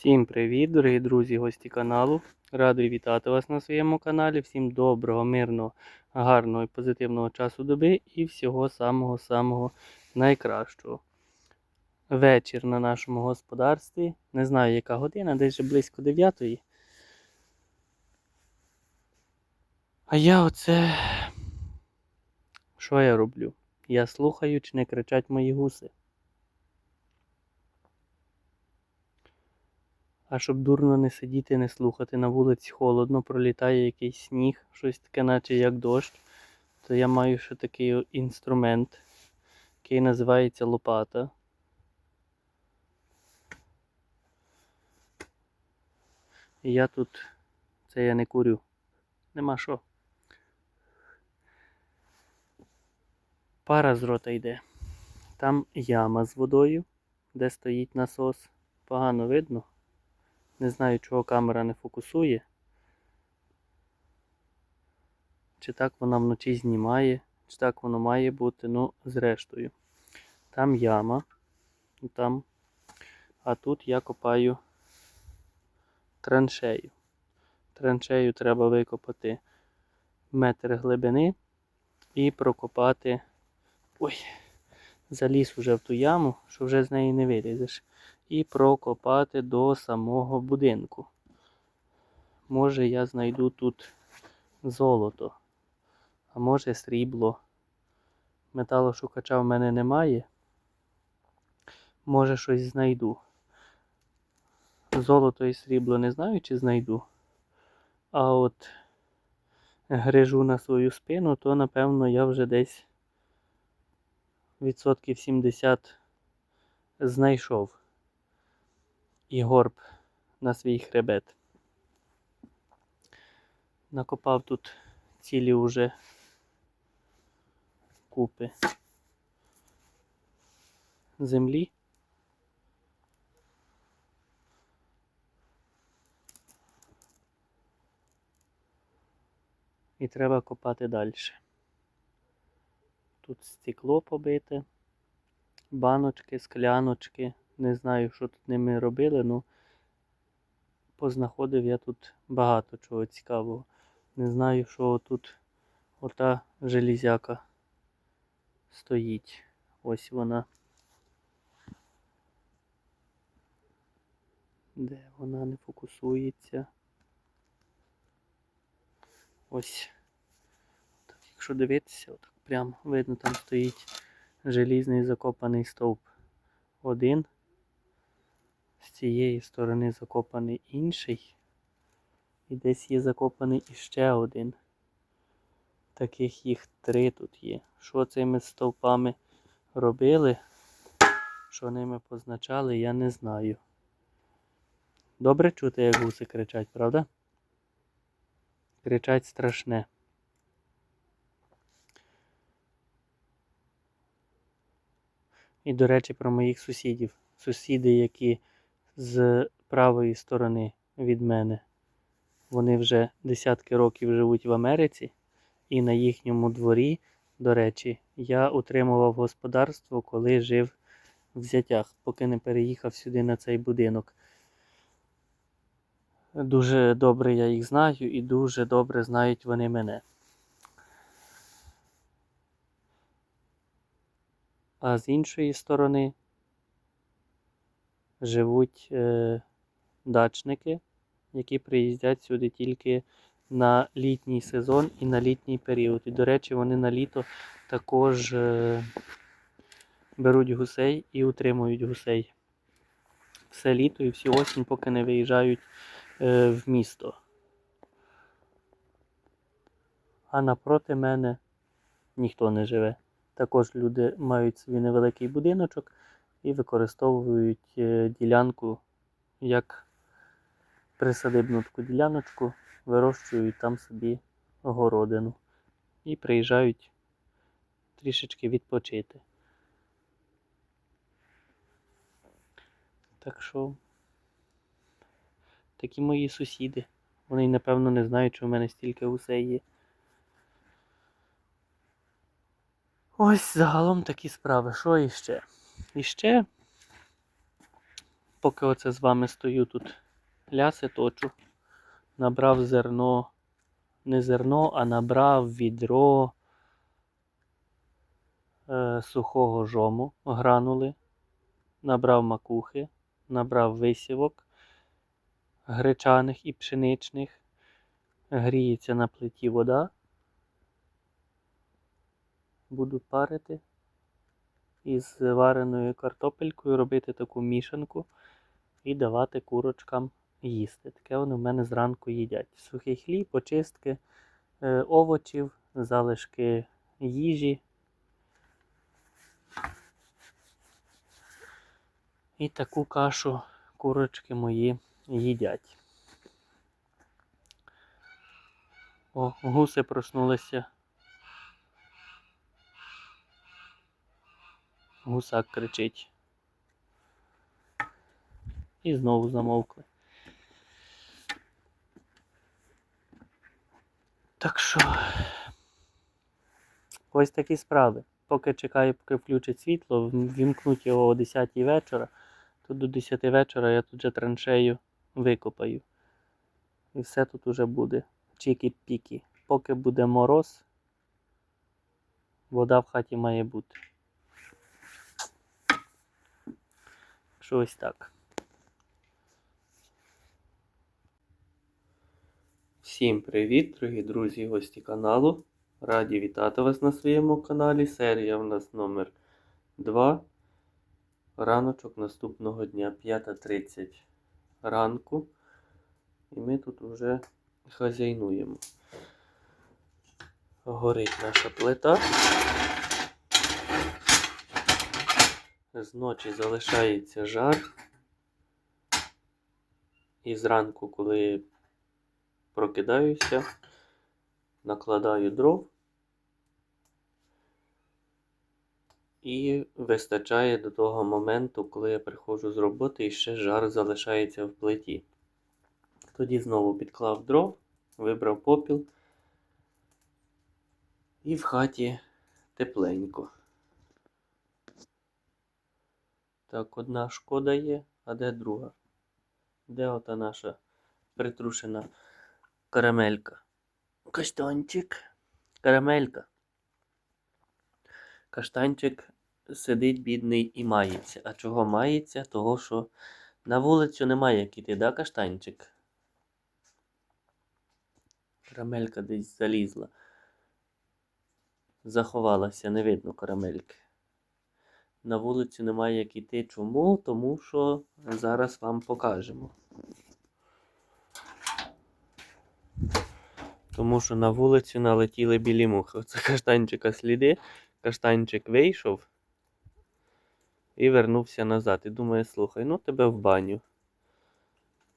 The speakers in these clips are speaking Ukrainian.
Всім привіт, дорогі друзі, гості каналу. Радий вітати вас на своєму каналі. Всім доброго, мирного, гарного і позитивного часу доби і всього самого-самого найкращого. Вечір на нашому господарстві. Не знаю, яка година, десь вже близько 9. А я оце. Що я роблю? Я слухаю, чи не кричать мої гуси. А щоб дурно не сидіти, не слухати, на вулиці холодно, пролітає якийсь сніг, щось таке, наче як дощ, то я маю ще такий інструмент, який називається лопата. І я тут, це я не курю. Нема що. Пара з рота йде. Там яма з водою, де стоїть насос. Погано видно. Не знаю, чого камера не фокусує. Чи так вона вночі знімає, чи так воно має бути, ну, зрештою. Там яма, там, а тут я копаю траншею. Траншею треба викопати метр глибини і прокопати. Ой, заліз уже в ту яму, що вже з неї не вилізеш і прокопати до самого будинку. Може я знайду тут золото, а може срібло. Металошукача в мене немає. Може щось знайду. Золото і срібло не знаю, чи знайду. А от грижу на свою спину, то напевно я вже десь відсотків 70 знайшов і горб на свій хребет. Накопав тут цілі уже купи землі. І треба копати далі. Тут стекло побите, баночки, скляночки. Не знаю, що тут ними робили, ну познаходив я тут багато чого цікавого. Не знаю, що тут ота железяка стоїть. Ось вона. Де вона не фокусується? Ось. Так, якщо дивитися, отак прямо видно, там стоїть желізний закопаний стовп. Один. З цієї сторони закопаний інший. І десь є закопаний іще один. Таких їх три тут є. Що цими стовпами робили, що ними позначали, я не знаю. Добре чути, як гуси кричать, правда? Кричать страшне. І, до речі, про моїх сусідів. Сусіди, які з правої сторони від мене. Вони вже десятки років живуть в Америці, і на їхньому дворі, до речі, я утримував господарство, коли жив в зятях, поки не переїхав сюди на цей будинок. Дуже добре я їх знаю і дуже добре знають вони мене. А з іншої сторони живуть е, дачники, які приїздять сюди тільки на літній сезон і на літній період. І, до речі, вони на літо також е, беруть гусей і утримують гусей. Все літо і всю осінь, поки не виїжджають е, в місто. А напроти мене ніхто не живе. Також люди мають свій невеликий будиночок і використовують е, ділянку як присадибну таку діляночку, вирощують там собі городину і приїжджають трішечки відпочити. Так що такі мої сусіди. Вони, напевно, не знають, що в мене стільки гусей є. Ось загалом такі справи. Що іще? Іще поки оце з вами стою тут ляси точу, набрав зерно, не зерно, а набрав відро е, сухого жому, гранули, набрав макухи, набрав висівок гречаних і пшеничних, гріється на плиті вода. Буду парити із вареною картопелькою, робити таку мішанку і давати курочкам їсти. Таке вони в мене зранку їдять. Сухий хліб, очистки е, овочів, залишки їжі. І таку кашу курочки мої їдять. О, гуси проснулися. Гусак кричить. І знову замовкли. Так що ось такі справи. Поки чекаю, поки включить світло, вімкнуть його о 10 вечора, то до 10 вечора я тут же траншею викопаю. І все тут уже буде. Чікі-пікі. Поки буде мороз, вода в хаті має бути. Що ось так. Всім привіт, дорогі друзі і гості каналу. Раді вітати вас на своєму каналі. Серія в нас номер 2. Раночок наступного дня 5.30 ранку. І ми тут вже хазяйнуємо. Горить наша плита. Зночі залишається жар. І зранку, коли прокидаюся, накладаю дров і вистачає до того моменту, коли я приходжу з роботи і ще жар залишається в плиті. Тоді знову підклав дров, вибрав попіл і в хаті тепленько. Так, одна шкода є, а де друга? Де ота наша притрушена карамелька? Каштанчик. Карамелька. Каштанчик сидить бідний і мається. А чого мається? Того, що на вулицю немає як іти, да, каштанчик? Карамелька десь залізла. Заховалася, не видно карамельки. На вулицю немає як іти. Чому? Тому що зараз вам покажемо. Тому що на вулицю налетіли білі мухи. Оце каштанчика сліди. Каштанчик вийшов і вернувся назад. І думає, слухай, ну тебе в баню.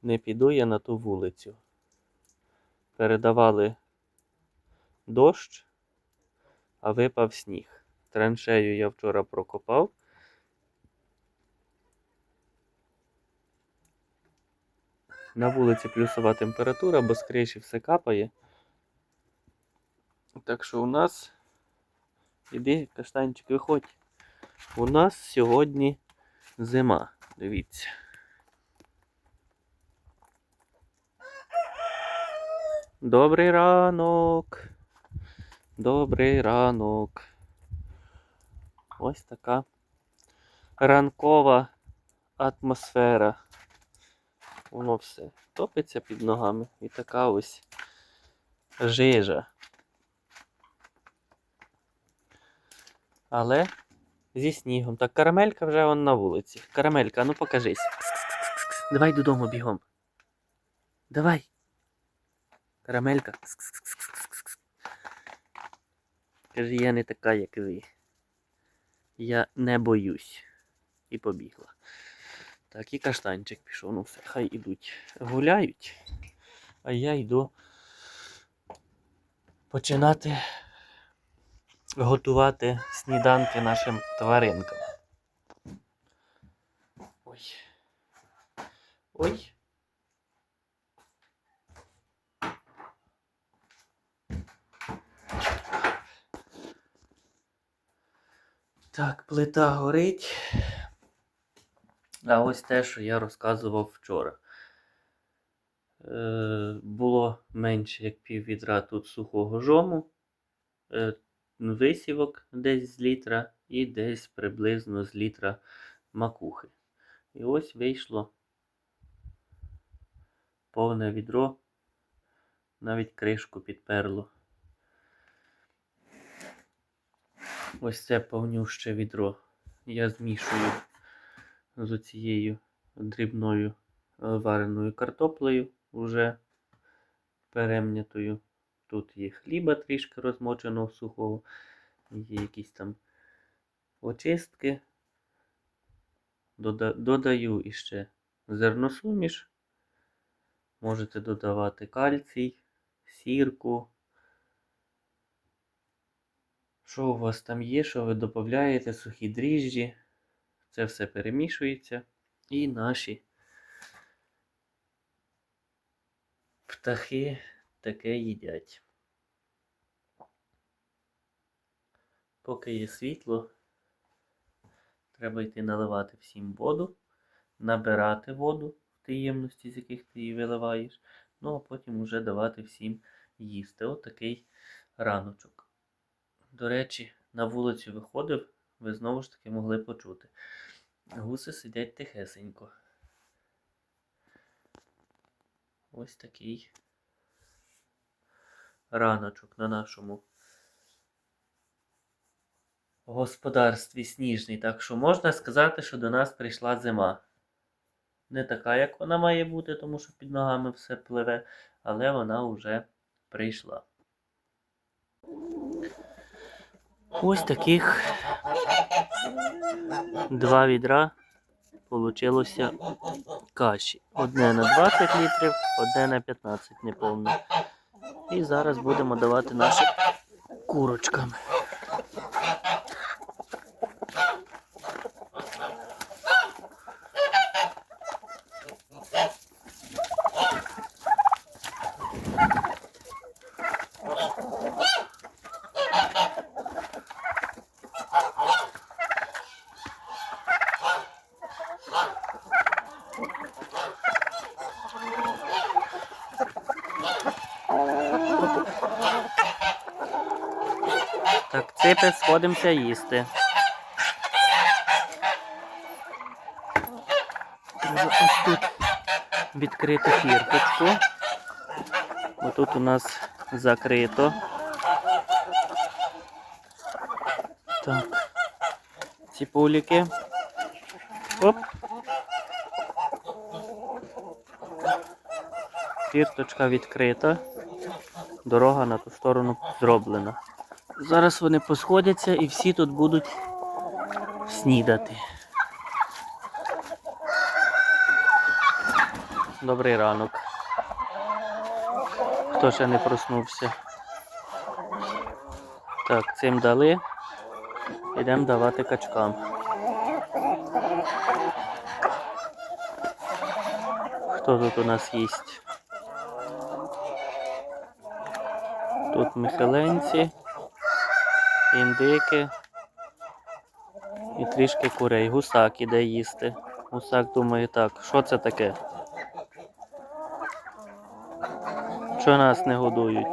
Не піду я на ту вулицю. Передавали дощ, а випав сніг. Траншею я вчора прокопав. На вулиці плюсова температура, бо криші все капає. Так що у нас. Іди, каштанчик, виходь. У нас сьогодні зима. Дивіться. Добрий ранок. Добрий ранок. Ось така ранкова атмосфера. Воно все топиться під ногами. І така ось жижа. Але зі снігом. Так, карамелька вже вон на вулиці. Карамелька, ну покажись. Давай додому бігом. Давай. Карамелька. Кс-кс-кс-кс-кс. Каже, я не така, як ви. Я не боюсь. І побігла. Так, і каштанчик пішов. Ну все, хай ідуть. Гуляють. А я йду починати готувати сніданки нашим тваринкам. Ой. Ой. Так, плита горить. А ось те, що я розказував вчора. Е, було менше як пів відра тут сухого жому, е, висівок десь з літра і десь приблизно з літра макухи. І ось вийшло повне відро, навіть кришку підперло. Ось це повнюще відро. Я змішую з цією дрібною е, вареною картоплею, уже перемнятою. Тут є хліба трішки розмоченого сухого, є якісь там очистки. Додаю іще зерносуміш. Можете додавати кальцій, сірку. Що у вас там є, що ви додаєте, сухі дріжджі. Це все перемішується. І наші птахи таке їдять. Поки є світло, треба йти наливати всім воду, набирати воду в тій ємності, з яких ти її виливаєш, ну а потім уже давати всім їсти. От раночок. До речі, на вулицю виходив, ви знову ж таки могли почути. Гуси сидять тихесенько. Ось такий раночок на нашому господарстві сніжний. Так що можна сказати, що до нас прийшла зима. Не така, як вона має бути, тому що під ногами все пливе, але вона вже прийшла. Ось таких два відра получилося каші. Одне на 20 літрів, одне на 15 неповне. І зараз будемо давати нашим курочкам. Так, сходимося їсти. Треба ось тут відкрити фірточку. Отут у нас закрито. Так. Ці пуліки. Оп. Фірточка відкрита. Дорога на ту сторону зроблена. Зараз вони посходяться і всі тут будуть снідати. Добрий ранок. Хто ще не проснувся? Так, цим дали. Йдемо давати качкам. Хто тут у нас їсть? Тут михеленці, індики і трішки курей. Гусак іде їсти. Гусак думає так, що це таке? Що нас не годують?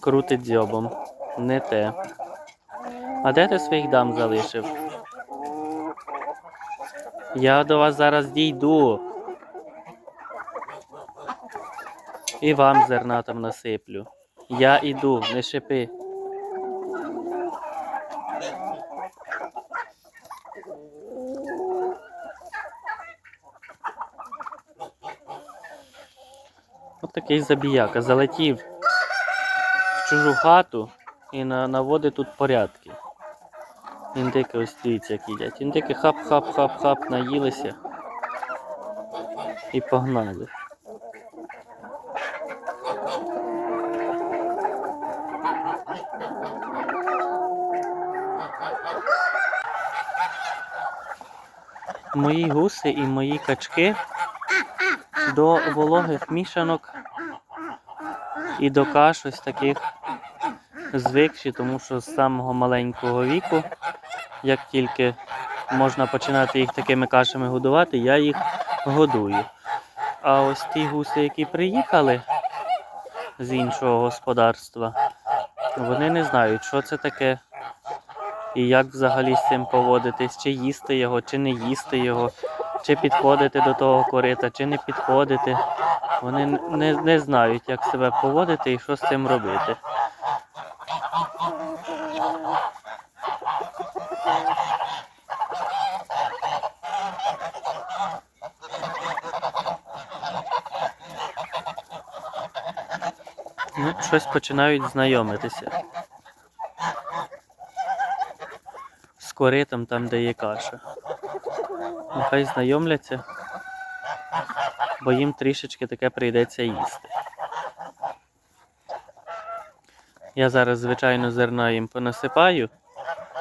Крутить дзьобом. Не те. А де ти своїх дам залишив? Я до вас зараз дійду. І вам зерна там насиплю. Я іду, не шипи. От такий забіяка. Залетів в чужу хату і наводить тут порядки. Індики ось дивіться, як їдять. Індики хап-хап-хап-хап наїлися і погнали. Мої гуси і мої качки до вологих мішанок і до каш ось таких звикші, тому що з самого маленького віку як тільки можна починати їх такими кашами годувати, я їх годую. А ось ті гуси, які приїхали з іншого господарства, вони не знають, що це таке і як взагалі з цим поводитись, чи їсти його, чи не їсти його, чи підходити до того корита, чи не підходити. Вони не, не знають, як себе поводити і що з цим робити. Ну, щось починають знайомитися. З коритом там, де є каша. Нехай знайомляться, бо їм трішечки таке прийдеться їсти. Я зараз, звичайно, зерна їм понасипаю,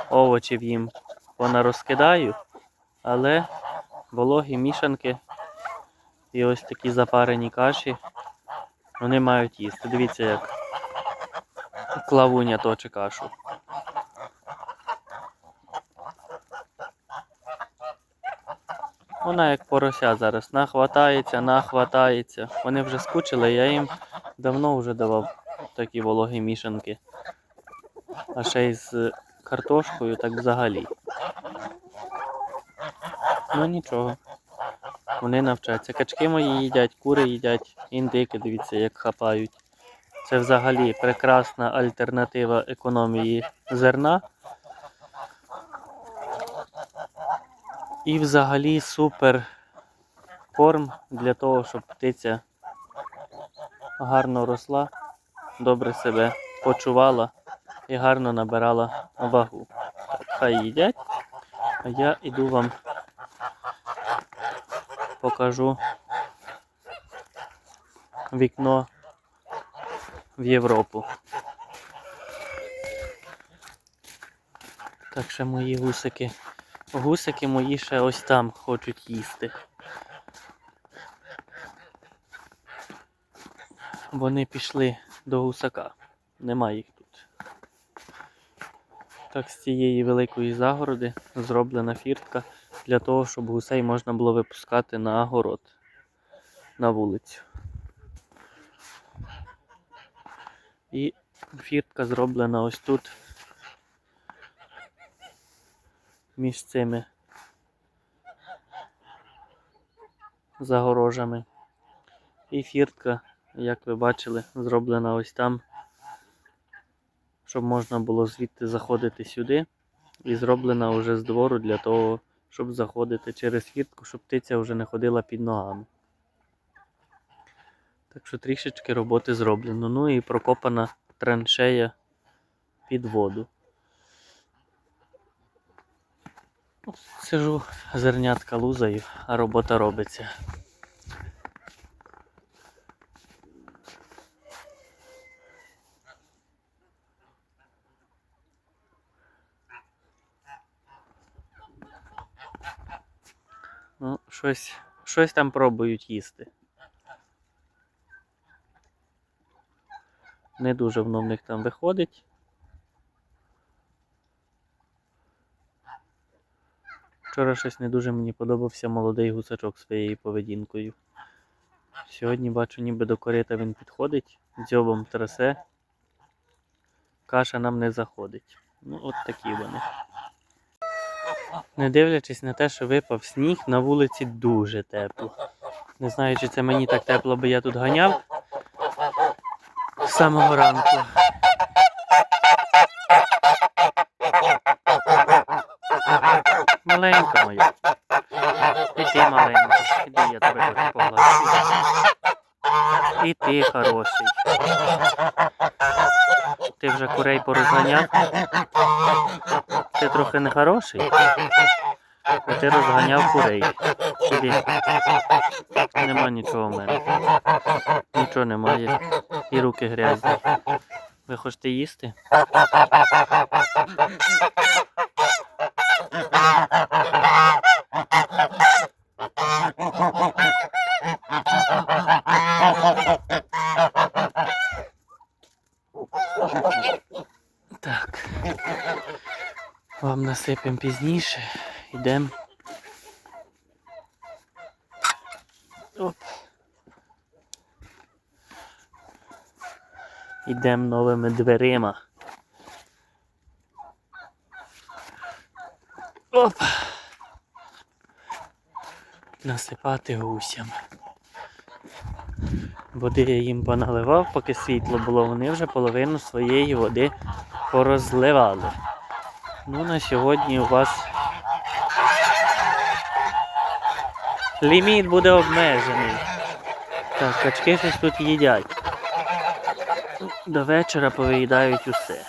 овочів їм понарозкидаю, але вологі мішанки і ось такі запарені каші вони мають їсти. Дивіться, як клавуня точе кашу. Вона як порося зараз нахватається, нахватається. Вони вже скучили, я їм давно вже давав такі вологі мішанки. А ще й з картошкою, так взагалі. Ну нічого. Вони навчаться. Качки мої їдять, кури їдять, індики, дивіться, як хапають. Це взагалі прекрасна альтернатива економії зерна. І взагалі супер корм для того, щоб птиця гарно росла, добре себе почувала і гарно набирала вагу. Так, хай їдять, а я іду вам покажу вікно в Європу. Так що мої гусики. Гусики мої ще ось там хочуть їсти. Вони пішли до гусака. Нема їх тут. Так, з цієї великої загороди зроблена фіртка для того, щоб гусей можна було випускати на город, на вулицю. І фіртка зроблена ось тут між цими загорожами. І фіртка, як ви бачили, зроблена ось там, щоб можна було звідти заходити сюди. І зроблена вже з двору для того, щоб заходити через фіртку, щоб птиця вже не ходила під ногами. Так що трішечки роботи зроблено. Ну і прокопана траншея під воду. Сижу, зернятка лузаю, а робота робиться. Ну, щось, щось там пробують їсти. Не дуже воно в них там виходить. Вчора щось не дуже мені подобався молодий гусачок своєю поведінкою. Сьогодні бачу, ніби до корита він підходить, дзьобом трясе. Каша нам не заходить. Ну, от такі вони. Не дивлячись на те, що випав сніг, на вулиці дуже тепло. Не знаю, чи це мені так тепло, бо я тут ганяв з самого ранку. Маленька моя. І ти маленька. Іди я тебе теж поглажу. І ти хороший. Ти вже курей порозганяв? Ти трохи не хороший. А ти розганяв курей. Іди. Нема нічого в мене. Нічого немає. І руки грязні. Ви хочете їсти? Так. Вам на насипемо пізніше. Йдемо. Оп. Йдемо новими дверима. Насипати гусям. Води я їм поналивав, поки світло було, вони вже половину своєї води порозливали. Ну, на сьогодні у вас ліміт буде обмежений. Так, качки щось тут їдять. До вечора повиїдають усе.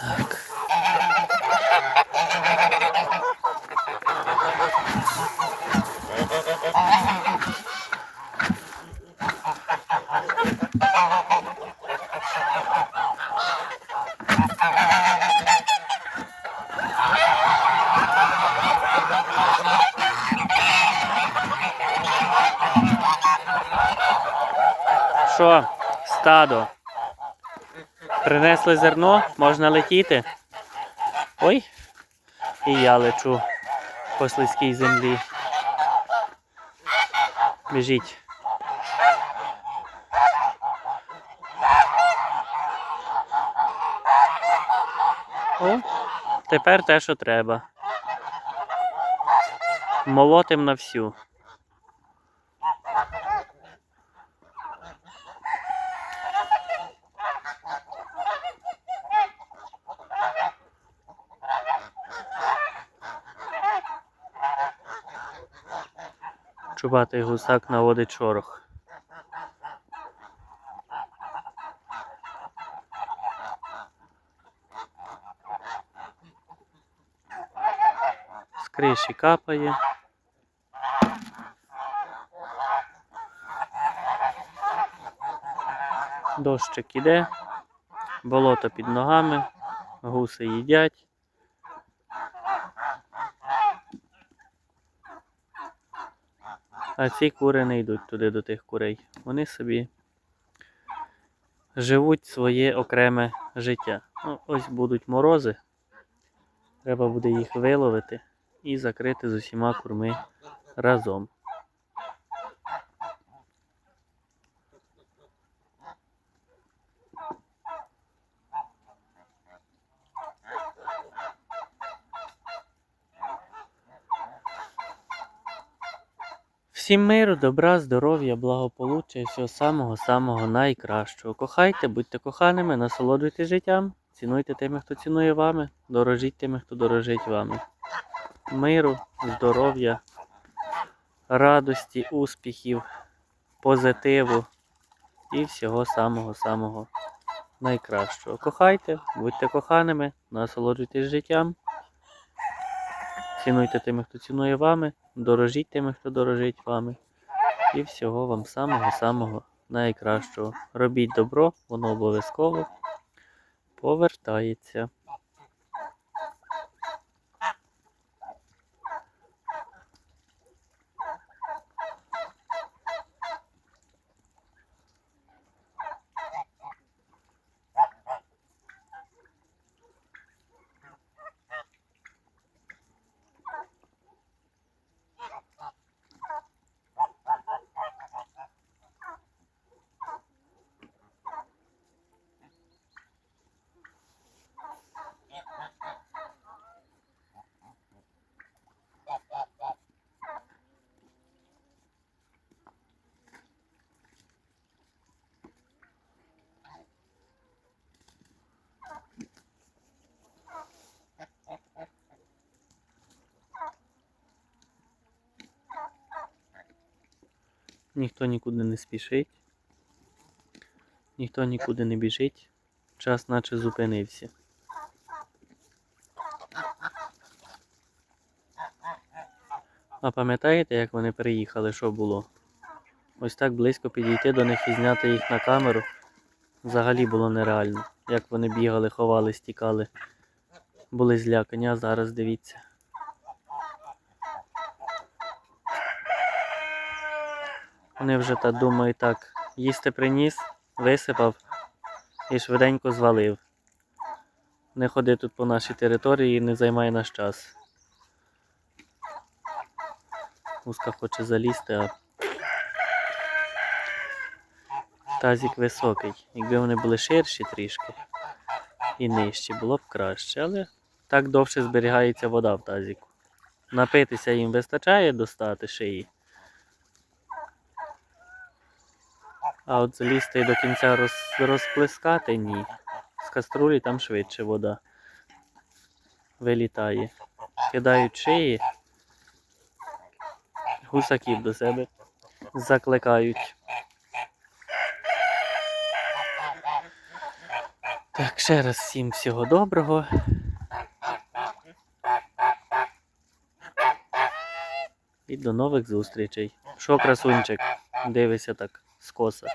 Так. Що, стадо? Принесли зерно, можна летіти. Ой, і я лечу по слизькій землі. Біжіть. О, тепер те, що треба. Молотим на всю. Чубатий гусак наводить шорох. З криші капає. Дощик іде, болото під ногами, гуси їдять. А ці кури не йдуть туди до тих курей. Вони собі живуть своє окреме життя. Ну, ось будуть морози. Треба буде їх виловити і закрити з усіма курми разом. Всім миру, добра, здоров'я, благополуччя і всього самого-самого найкращого. Кохайте, будьте коханими, насолоджуйтесь життям, цінуйте тими, хто цінує вами, дорожіть тими, хто дорожить вами. Миру, здоров'я, радості, успіхів, позитиву і всього самого-самого найкращого. Кохайте, будьте коханими, насолоджуйтесь життям. Цінуйте тими, хто цінує вами, дорожіть тими, хто дорожить вами. І всього вам самого-самого найкращого. Робіть добро, воно обов'язково повертається. Ніхто нікуди не спішить, ніхто нікуди не біжить. Час наче зупинився. А пам'ятаєте, як вони приїхали, що було? Ось так близько підійти до них і зняти їх на камеру взагалі було нереально. Як вони бігали, ховали, стікали, були злякані, а зараз дивіться. Вони вже так думають, так, їсти приніс, висипав і швиденько звалив. Не ходи тут по нашій території і не займай наш час. Гуска хоче залізти, а тазик високий. Якби вони були ширші трішки і нижчі, було б краще, але так довше зберігається вода в тазіку. Напитися їм вистачає достати шиї. А от залізти і до кінця роз, розплескати ні. З каструлі там швидше вода вилітає. Кидають шиї, гусаків до себе закликають. Так, ще раз всім всього доброго. І до нових зустрічей. Що, красунчик, дивися так Escócia.